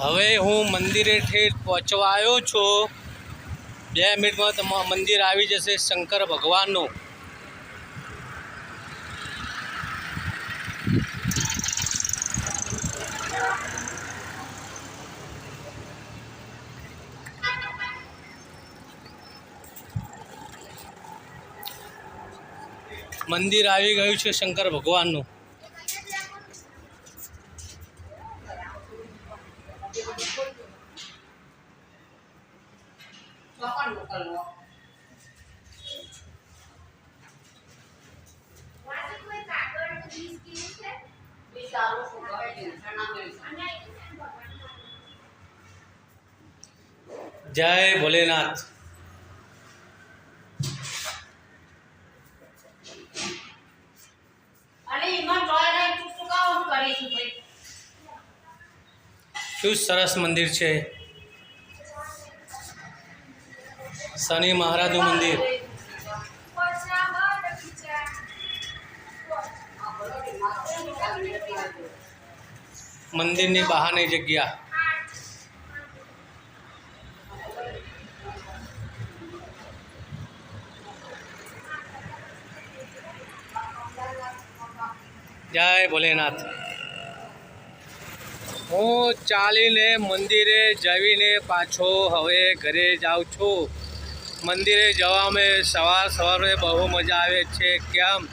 હવે હું મંદિરે ઠેઠ પહોંચવા આવ્યો છું. બે મિનિટમાં તમા મંદિર આવી જશે શંકર ભગવાનનું. મંદિર આવી ગયું છે શંકર ભગવાનનું. છે ભગવાન જય ભોલેનાથ અને એમાં જોઈ રહી તું શું કામ કરીશું ભાઈ શું સરસ મંદિર છે. શનિ મહારાજનું મંદિર. મંદિરની બહારની જગ્યા. જય ભોલેનાથ. હું ચાલીને મંદિરે જઈને પાછો હવે ઘરે જાઉં છું. મંદિરે જવામાં સવાર સવારે બહુ મજા આવે છે. કેમ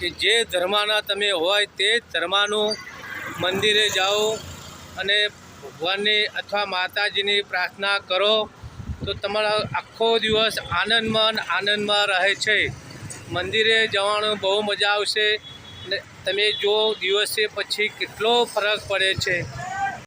કે જે ધર્મના તમે હોય તે જ ધર્મનું મંદિરે જાઓ અને ભગવાનની અથવા માતાજીની પ્રાર્થના કરો તો તમારો આખો દિવસ આનંદમાં આનંદમાં રહે છે. મંદિરે જવાનું બહુ મજા આવશે ને તમે જો દિવસે પછી કેટલો ફરક પડે છે?